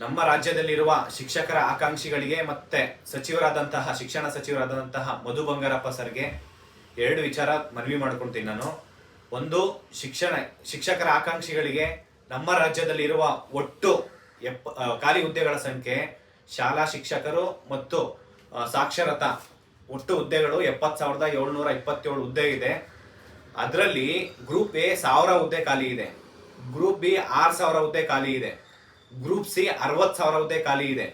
ನಮ್ಮ ರಾಜ್ಯದಲ್ಲಿರುವ ಶಿಕ್ಷಕರ ಆಕಾಂಕ್ಷಿಗಳಿಗೆ ಮತ್ತೆ ಸಚಿವರಾದಂತಹ, ಶಿಕ್ಷಣ ಸಚಿವರಾದಂತಹ ಮಧು ಬಂಗಾರಪ್ಪ ಸರ್ಗೆ ಎರಡು ವಿಚಾರ ಮನವಿ ಮಾಡ್ಕೊಳ್ತೀನಿ ನಾನು. ಒಂದು, ಶಿಕ್ಷಣ, ಶಿಕ್ಷಕರ ಆಕಾಂಕ್ಷಿಗಳಿಗೆ ನಮ್ಮ ರಾಜ್ಯದಲ್ಲಿರುವ ಒಟ್ಟು ಎಪ್ಪ ಖಾಲಿ ಹುದ್ದೆಗಳ ಸಂಖ್ಯೆ, ಶಾಲಾ ಶಿಕ್ಷಕರು ಮತ್ತು ಸಾಕ್ಷರತಾ ಒಟ್ಟು ಹುದ್ದೆಗಳು ಎಪ್ಪತ್ತು ಸಾವಿರದ ಏಳ್ನೂರ ಇಪ್ಪತ್ತೇಳು ಹುದ್ದೆ ಇದೆ. ಅದರಲ್ಲಿ ಗ್ರೂಪ್ ಎ ಸಾವಿರ ಹುದ್ದೆ ಖಾಲಿ ಇದೆ. ಗ್ರೂಪ್ ಬಿ ಆರು ಸಾವಿರ ಹುದ್ದೆ ಖಾಲಿ ಇದೆ. ಗ್ರೂಪ್ ಸಿ ಅರವತ್ತು ಸಾವಿರ ಹುದ್ದೆ ಖಾಲಿ ಇದೆ.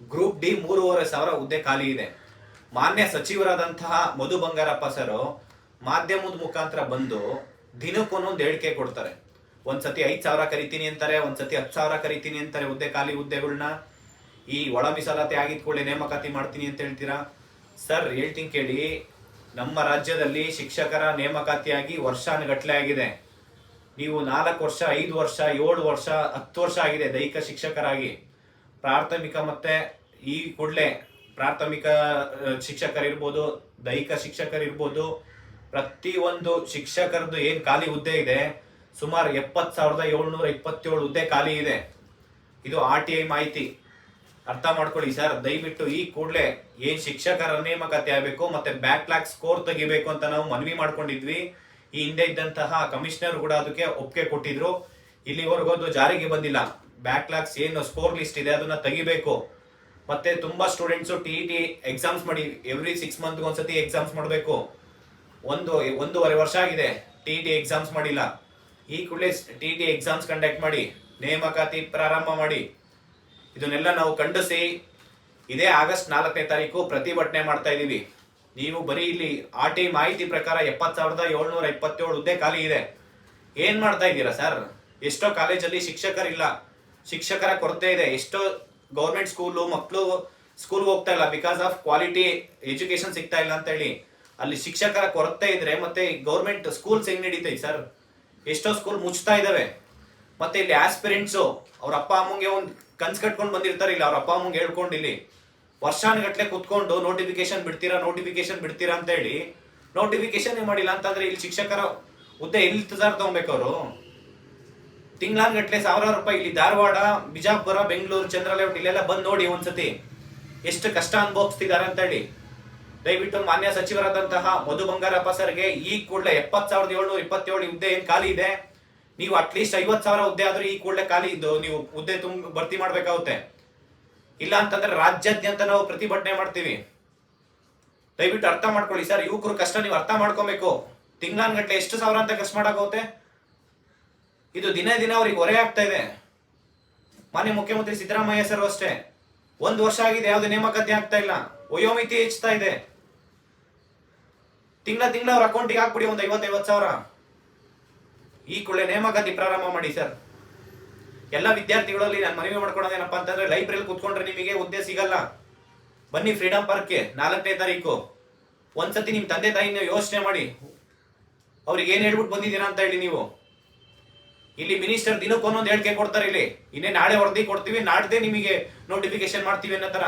ಗ್ರೂಪ್ ಡಿ ಮೂರುವರೆ ಸಾವಿರ ಹುದ್ದೆ ಖಾಲಿ ಇದೆ. ಮಾನ್ಯ ಸಚಿವರಾದಂತಹ ಮಧು ಬಂಗಾರಪ್ಪ ಸರ್ ಮಾಧ್ಯಮದ ಮುಖಾಂತರ ಬಂದು ದಿನಕ್ಕೊಂದೊಂದು ಹೇಳಿಕೆ ಕೊಡ್ತಾರೆ. ಒಂದ್ಸತಿ ಐದು ಸಾವಿರ ಕರಿತೀನಿ ಅಂತಾರೆ, ಒಂದ್ಸತಿ ಹತ್ತು ಸಾವಿರ ಕರಿತೀನಿ ಅಂತಾರೆ ಹುದ್ದೆ ಖಾಲಿ ಹುದ್ದೆಗಳನ್ನ ಈ ಒಳ ಮೀಸಲಾತಿ ಆಗಿದ್ ಕೂಡಲೇ ನೇಮಕಾತಿ ಮಾಡ್ತೀನಿ ಅಂತ ಹೇಳ್ತೀರಾ? ಸರ್ ಹೇಳ್ತೀನಿ ಕೇಳಿ, ನಮ್ಮ ರಾಜ್ಯದಲ್ಲಿ ಶಿಕ್ಷಕರ ನೇಮಕಾತಿಯಾಗಿ ವರ್ಷಾನುಗಟ್ಲೆ ಆಗಿದೆ. ನೀವು ನಾಲ್ಕು ವರ್ಷ, ಐದು ವರ್ಷ, ಏಳು ವರ್ಷ, ಹತ್ತು ವರ್ಷ ಆಗಿದೆ ದೈಹಿಕ ಶಿಕ್ಷಕರಾಗಿ. ಪ್ರಾಥಮಿಕ ಮತ್ತೆ ಈ ಕೂಡಲೇ ಪ್ರಾಥಮಿಕ ಶಿಕ್ಷಕರಿರ್ಬೋದು, ದೈಹಿಕ ಶಿಕ್ಷಕರಿರ್ಬೋದು, ಪ್ರತಿಯೊಂದು ಶಿಕ್ಷಕರದ್ದು ಏನು ಖಾಲಿ ಹುದ್ದೆ ಇದೆ, ಸುಮಾರು ಎಪ್ಪತ್ತು ಸಾವಿರದ ಏಳ್ನೂರ ಇಪ್ಪತ್ತೇಳು ಹುದ್ದೆ ಖಾಲಿ ಇದೆ. ಇದು ಆರ್ ಟಿ ಐ ಮಾಹಿತಿ. ಅರ್ಥ ಮಾಡ್ಕೊಳ್ಳಿ ಸರ್, ದಯವಿಟ್ಟು ಈ ಕೂಡಲೇ ಏನು ಶಿಕ್ಷಕರ ನೇಮಕಾತಿ ಆಗಬೇಕು ಮತ್ತೆ ಬ್ಯಾಕ್ಲಾಗ್ ಸ್ಕೋರ್ ತೆಗಿಬೇಕು ಅಂತ ನಾವು ಮನವಿ ಮಾಡ್ಕೊಂಡಿದ್ವಿ. ಈ ಹಿಂದೆ ಇದ್ದಂತಹ ಕಮಿಷನರ್ ಕೂಡ ಅದಕ್ಕೆ ಒಪ್ಪಿಗೆ ಕೊಟ್ಟಿದ್ರು. ಇಲ್ಲಿವರೆಗೂ ಅದು ಜಾರಿಗೆ ಬಂದಿಲ್ಲ. ಬ್ಯಾಕ್ಲಾಗ್ಸ್ ಏನು ಸ್ಕೋರ್ ಲಿಸ್ಟ್ ಇದೆ, ಅದನ್ನ ತೆಗಿಬೇಕು. ಮತ್ತೆ ತುಂಬಾ ಸ್ಟೂಡೆಂಟ್ಸ್ ಟಿ ಟಿ ಎಕ್ಸಾಮ್ಸ್ ಮಾಡಿ ಎವ್ರಿ ಸಿಕ್ಸ್ ಮಂತ್ ಒಂದ್ಸತಿ ಎಕ್ಸಾಮ್ಸ್ ಮಾಡಬೇಕು. ಒಂದು, ಒಂದೂವರೆ ವರ್ಷ ಆಗಿದೆ ಟಿ ಟಿ ಎಕ್ಸಾಮ್ಸ್ ಮಾಡಿಲ್ಲ. ಈ ಕೂಡಲೇ ಟಿ ಟಿ ಎಕ್ಸಾಮ್ಸ್ ಕಂಡಕ್ಟ್ ಮಾಡಿ, ನೇಮಕಾತಿ ಪ್ರಾರಂಭ ಮಾಡಿ. ಇದನ್ನೆಲ್ಲ ನಾವು ಖಂಡಿಸಿ, ಇದೇ ಆಗಸ್ಟ್ ನಾಲ್ಕನೇ ತಾರೀಕು ಪ್ರತಿಭಟನೆ ಮಾಡ್ತಾ ಇದೀವಿ. ನೀವು ಬರೀ ಇಲ್ಲಿ ಆ ಟಿ ಮಾಹಿತಿ ಪ್ರಕಾರ ಎಪ್ಪತ್ ಸಾವಿರದ ಏಳ್ನೂರ ಇಪ್ಪತ್ತೇಳು ಹುದ್ದೆ ಖಾಲಿ ಇದೆ. ಏನ್ ಮಾಡ್ತಾ ಇದ್ದೀರಾ ಸರ್ ಎಷ್ಟೋ ಕಾಲೇಜಲ್ಲಿ ಶಿಕ್ಷಕರಿಲ್ಲ. ಶಿಕ್ಷಕರ ಕೊರತೆ ಇದೆ. ಎಷ್ಟೋ ಗೌರ್ಮೆಂಟ್ ಸ್ಕೂಲು ಮಕ್ಕಳು ಸ್ಕೂಲ್ಗೆ ಹೋಗ್ತಾ ಇಲ್ಲ. ಬಿಕಾಸ್ ಆಫ್ ಕ್ವಾಲಿಟಿ ಎಜುಕೇಶನ್ ಸಿಗ್ತಾ ಇಲ್ಲ ಅಂತ ಹೇಳಿ. ಅಲ್ಲಿ ಶಿಕ್ಷಕರ ಕೊರತೆ ಇದ್ರೆ ಮತ್ತೆ ಗೌರ್ಮೆಂಟ್ ಸ್ಕೂಲ್ಸ್ ಹೆಂಗ್ ನಡೀತೈತೆ ಸರ್ ಎಷ್ಟೋ ಸ್ಕೂಲ್ ಮುಚ್ತಾ ಇದಾವೆ. ಮತ್ತೆ ಇಲ್ಲಿ ಆಸ್ಪಿರೆಂಟ್ಸು ಅವ್ರ ಅಪ್ಪ ಅಮ್ಮಂಗೆ ಒಂದು ಕನ್ಸ್ ಕಟ್ಕೊಂಡು ಬಂದಿರ್ತಾರೆ. ಇಲ್ಲಿ, ಅವ್ರ ಅಪ್ಪ ಅಮ್ಮಂಗೆ ಹೇಳ್ಕೊಂಡು ಇಲ್ಲಿ. ವರ್ಷಾನುಗಟ್ಲೆ ಕುತ್ಕೊಂಡು ನೋಟಿಫಿಕೇಶನ್ ಬಿಡ್ತೀರಾ ನೋಟಿಫಿಕೇಶನ್ ಬಿಡ್ತೀರಾ ಅಂತ ಹೇಳಿ ನೋಟಿಫಿಕೇಶನ್ ಮಾಡಿಲ್ಲ ಅಂತಂದ್ರೆ ಇಲ್ಲಿ ಶಿಕ್ಷಕರ ಹುದ್ದೆ ಎಲ್ಲಿ ತಗೊಬೇಕು ಅವರು? ತಿಂಗಳಾನ್ಗಟ್ಲೆ ಸಾವಿರಾರು ರೂಪಾಯಿ ಇಲ್ಲಿ ಧಾರವಾಡ, ಬಿಜಾಪುರ, ಬೆಂಗಳೂರು, ಚಂದ್ರಲೇಔಟ್ ಇಲ್ಲೆಲ್ಲ ಬಂದು ನೋಡಿ ಒಂದ್ಸತಿ ಎಷ್ಟು ಕಷ್ಟ ಅನುಭವಿಸ್ತಿದ್ದಾರೆ ಅಂತ ಹೇಳಿ ದಯವಿಟ್ಟು ಮಾನ್ಯ ಸಚಿವರಾದಂತಹ ಮಧು ಬಂಗಾರಪ್ಪ ಸರ್ಗೆ ಈ ಕೂಡಲೇ ಎಪ್ಪತ್ ಸಾವಿರದ ಏಳ್ನೂರ ಇಪ್ಪತ್ತೇಳು ಹುದ್ದೆ ಏನು ಖಾಲಿ ಇದೆ? ನೀವು ಅಟ್ಲೀಸ್ಟ್ ಐವತ್ತು ಸಾವಿರ ಹುದ್ದೆ ಆದ್ರೂ ಈ ಕೂಡಲೇ ಖಾಲಿ ಇದ್ದು ನೀವು ಹುದ್ದೆ ತುಂಬ, ಭರ್ತಿ ಮಾಡ್ಬೇಕಾಗುತ್ತೆ. ಇಲ್ಲ ಅಂತಂದ್ರೆ ರಾಜ್ಯಾದ್ಯಂತ ನಾವು ಪ್ರತಿಭಟನೆ ಮಾಡ್ತೀವಿ. ದಯವಿಟ್ಟು ಅರ್ಥ ಮಾಡ್ಕೊಳ್ಳಿ ಸರ್, ಯುವಕರು ಕಷ್ಟ, ನೀವು ಅರ್ಥ ಮಾಡ್ಕೊಬೇಕು. ತಿಂಗಳಾನ್ಗಟ್ಲೆ ಎಷ್ಟು ಸಾವಿರ ಅಂತ ಖರ್ಚು ಮಾಡಾಗುತ್ತೆ ಇದು ದಿನೇ ದಿನ ಅವ್ರಿಗೆ ಹೊರೆ ಆಗ್ತಾ ಇದೆ. ಮಾನ್ಯ ಮುಖ್ಯಮಂತ್ರಿ ಸಿದ್ದರಾಮಯ್ಯ ಸರ್ ಅಷ್ಟೇ. ಒಂದು ವರ್ಷ ಆಗಿದೆ, ಯಾವುದೇ ನೇಮಕಾತಿ ಆಗ್ತಾ ಇಲ್ಲ. ವಯೋಮಿತಿ ಹೆಚ್ಚುತ್ತಾ ಇದೆ. ತಿಂಗಳ ತಿಂಗಳ ಅವ್ರ ಅಕೌಂಟಿಗೆ ಹಾಕ್ಬಿಡಿ, ಒಂದು ಐವತ್ತೈವತ್ತು ಐವತ್ತು ಸಾವಿರ. ಈ ಕೂಡಲೇ ನೇಮಕಾತಿ ಪ್ರಾರಂಭ ಮಾಡಿ ಸರ್. ಎಲ್ಲ ವಿದ್ಯಾರ್ಥಿಗಳಲ್ಲಿ ನಾನು ಮನವಿ ಮಾಡ್ಕೊಳೋದೇನಪ್ಪ ಅಂತಂದ್ರೆ ಲೈಬ್ರರಿ ಕುತ್ಕೊಂಡ್ರೆ ನಿಮಗೆ ಹುದ್ದೆ ಸಿಗಲ್ಲ. ಬನ್ನಿ ಫ್ರೀಡಮ್ ಪಾರ್ಕ್ಗೆ ನಾಲ್ಕನೇ ತಾರೀಕು. ಒಂದ್ಸತಿ ನಿಮ್ಮ ತಂದೆ ತಾಯಿನ ಯೋಚನೆ ಮಾಡಿ. ಅವ್ರಿಗೆ ಏನು ಹೇಳ್ಬಿಟ್ಟು ಬಂದಿದ್ದೀರಾ ಅಂತ ಹೇಳಿ ನೀವು. ಇಲ್ಲಿ ಮಿನಿಸ್ಟರ್ ದಿನಕ್ಕೆ ಒಂದೊಂದು ಹೇಳಿಕೆ ಕೊಡ್ತಾರೆ ಇಲ್ಲಿ. ಇನ್ನೇ ನಾಳೆ ವರದಿ ಕೊಡ್ತೀವಿ, ನಾಡ್ದೇ ನಿಮಗೆ ನೋಟಿಫಿಕೇಶನ್ ಮಾಡ್ತೀವಿ ಅನ್ನೋ ತರ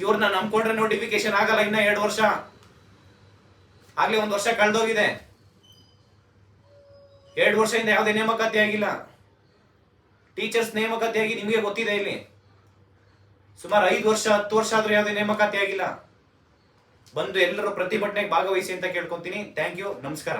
ಇವ್ರನ್ನ ನಂಬ್ಕೊಂಡ್ರೆ ನೋಟಿಫಿಕೇಶನ್ ಆಗಲ್ಲ ಇನ್ನ ಎರಡು ವರ್ಷ. ಆಗ್ಲೇ ಒಂದು ವರ್ಷ ಕಳೆದೋಗಿದೆ. ಎರಡು ವರ್ಷದಿಂದ ಯಾವುದೇ ನೇಮಕಾತಿ ಆಗಿಲ್ಲ. ಟೀಚರ್ಸ್ ನೇಮಕಾತಿ ಆಗಿ ನಿಮಗೆ ಗೊತ್ತಿದೆ ಇಲ್ಲಿ. ಸುಮಾರು ಐದು ವರ್ಷ, ಹತ್ತು ವರ್ಷ ಆದ್ರೂ ಯಾವುದೇ ನೇಮಕಾತಿ ಆಗಿಲ್ಲ ಬಂದು ಎಲ್ಲರೂ ಪ್ರತಿಭಟನೆಗೆ ಭಾಗವಹಿಸಿ ಅಂತ ಕೇಳ್ಕೊತೀನಿ. ಥ್ಯಾಂಕ್ ಯು ನಮಸ್ಕಾರ.